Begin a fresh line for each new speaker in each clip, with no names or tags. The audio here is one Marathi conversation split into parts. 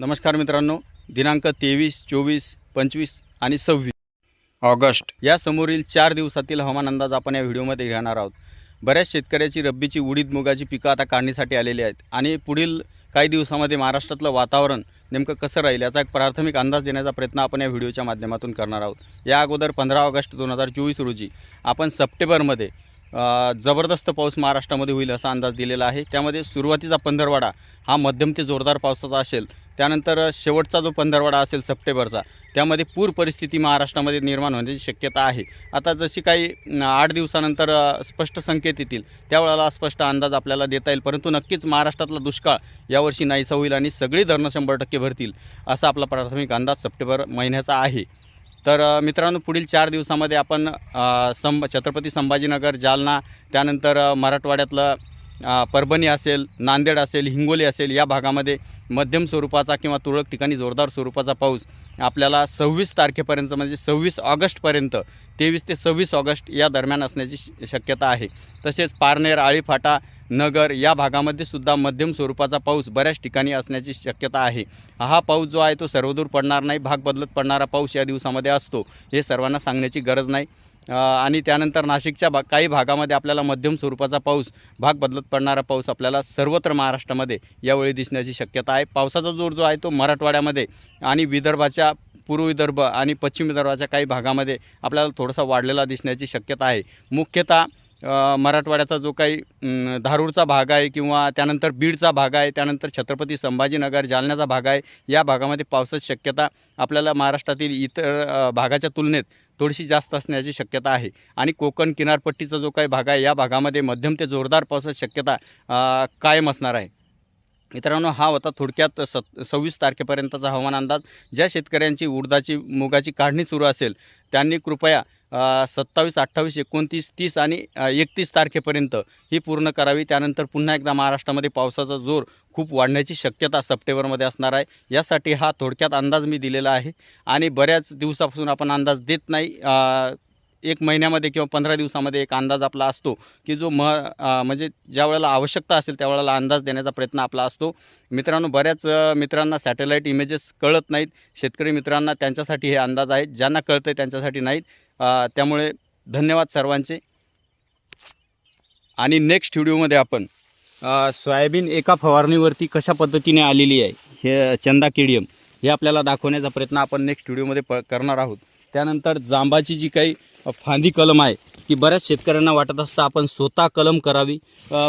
नमस्कार मित्रांनो. दिनांक तेवीस चोवीस पंचवीस आणि सव्वीस ऑगस्ट या समोरील चार दिवसातील हवामान अंदाज आपण या व्हिडिओमध्ये घेणार आहोत. बऱ्याच शेतकऱ्याची रब्बीची उडीद मुगाची पिकं आता काढणीसाठी आलेली आहेत आणि पुढील काही दिवसामध्ये महाराष्ट्रातलं वातावरण नेमकं कसं राहील याचा एक प्राथमिक अंदाज देण्याचा प्रयत्न आपण या व्हिडिओच्या माध्यमातून करणार आहोत. या अगोदर पंधरा ऑगस्ट दोन हजार चोवीस रोजी आपण सप्टेंबरमध्ये जबरदस्त पाऊस महाराष्ट्रामध्ये होईल असा अंदाज दिलेला आहे. त्यामध्ये सुरुवातीचा पंधरवाडा हा मध्यम ते जोरदार पावसाचा असेल. त्यानंतर शेवटचा जो पंधरवाडा असेल सप्टेंबरचा त्यामध्ये पूर परिस्थिती महाराष्ट्रामध्ये निर्माण होण्याची शक्यता आहे. आता जशी काही आठ दिवसानंतर स्पष्ट संकेत येतील त्यावेळेला स्पष्ट अंदाज आपल्याला देता येईल. परंतु नक्कीच महाराष्ट्रातला दुष्काळ यावर्षी नाहीसा होईल आणि सगळी धरणं शंभर टक्के भरतील असा आपला प्राथमिक अंदाज सप्टेंबर महिन्याचा आहे. तर मित्रांनो पुढील चार दिवसामध्ये आपण अ, संभ छत्रपती संभाजीनगर जालना त्यानंतर मराठवाड्यातलं परभणी असेल नांदेड असेल हिंगोली असेल या भागामध्ये मध्यम स्वरूपाचा किंवा तुरळक ठिकाणी जोरदार स्वरूपाचा पाऊस आपल्याला सव्वीस तारखेपर्यंत म्हणजे सव्वीस ऑगस्टपर्यंत तेवीस ते सव्वीस ऑगस्ट या दरम्यान असण्याची श- शक्यता आहे. तसेच पारनेर आळीफाटा नगर या भागामध्ये सुद्धा मध्यम स्वरूपाचा पाऊस बऱ्याच ठिकाणी असण्याची शक्यता आहे. हा पाऊस जो आहे तो सर्वदूर पडणार नाही भाग बदलत पडणारा पाऊस या दिवसामध्ये असतो हे सर्वांना सांगण्याची गरज नाही. आणि त्यानंतर नाशिकच्या भा काही भागामध्ये आपल्याला मध्यम स्वरूपाचा पाऊस भाग बदलत पडणारा पाऊस आपल्याला सर्वत्र महाराष्ट्रामध्ये यावेळी दिसण्याची शक्यता आहे. पावसाचा जोर जो आहे तो मराठवाड्यामध्ये आणि विदर्भाच्या पूर्व विदर्भ आणि पश्चिम विदर्भाच्या काही भागामध्ये आपल्याला थोडासा वाढलेला दिसण्याची शक्यता आहे. मुख्यतः मराठवाड्याचा जो काही धारूरचा भाग आहे किंवा त्यानंतर बीडचा भाग आहे त्यानंतर छत्रपती संभाजीनगर जालन्याचा भाग आहे या भागामध्ये पावसाची शक्यता आपल्याला महाराष्ट्रातील इतर भागाच्या तुलनेत थोडीशी जास्त असण्याची शक्यता आहे. आणि कोकण किनारपट्टीचा जो काही भाग आहे या भागामध्ये मध्यम ते जोरदार पावसाची शक्यता कायम असणार आहे. मित्रांनो हा होता थोडक्यात सत सव्वीस तारखेपर्यंतचा हवामान अंदाज. ज्या शेतकऱ्यांची उडदाची मुगाची काढणी सुरू असेल त्यांनी कृपया सत्तावीस अठ्ठावीस एकोणतीस तीस आणि एकतीस तारखेपर्यंत ही पूर्ण करावी. त्यानंतर पुन्हा एकदा महाराष्ट्रामध्ये पावसाचा जोर खूप वाढण्याची शक्यता सप्टेंबरमध्ये असणार आहे. यासाठी हा थोडक्यात अंदाज मी दिलेला आहे. आणि बऱ्याच दिवसापासून आपण अंदाज देत नाही. एक महिन्यामध्ये किंवा पंधरा दिवसामध्ये एक अंदाज आपला असतो की जो म म्हणजे ज्या वेळेला आवश्यकता असेल त्यावेळेला अंदाज देण्याचा प्रयत्न आपला असतो. मित्रांनो बऱ्याच मित्रांना सॅटेलाईट इमेजेस कळत नाहीत. शेतकरी मित्रांना त्यांच्यासाठी हे अंदाज आहेत. ज्यांना कळतं आहे त्यांच्यासाठी नाहीत. त्यामुळे धन्यवाद सर्वांचे. आणि नेक्स्ट व्हिडिओमध्ये आपण सोयाबीन एका फवारणीवरती कशा पद्धतीने आलेली आहे हे चंदा केडियम हे आपल्याला दाखवण्याचा प्रयत्न आपण नेक्स्ट व्हिडिओमध्ये प करणार आहोत. त्यानंतर जांबाची जी काही फांदी कलम आहे की बऱ्याच शेतकऱ्यांना वाटत असतं आपण स्वतः कलम करावी.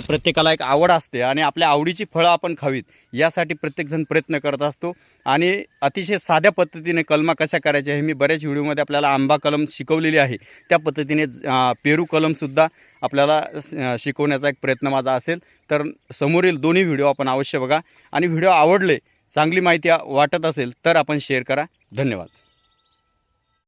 प्रत्येकाला एक आवड असते आणि आपल्या आवडीची फळं आपण खावीत यासाठी प्रत्येकजण प्रयत्न करत असतो. आणि अतिशय साध्या पद्धतीने कलमा कशा करायच्या हे मी बऱ्याच व्हिडिओमध्ये आपल्याला आंबा कलम शिकवलेली आहे. त्या पद्धतीने पेरू कलमसुद्धा आपल्याला शिकवण्याचा एक प्रयत्न माझा असेल. तर समोरील दोन्ही व्हिडिओ आपण अवश्य बघा. आणि व्हिडिओ आवडले चांगली माहिती वाटत असेल तर आपण शेअर करा. धन्यवाद.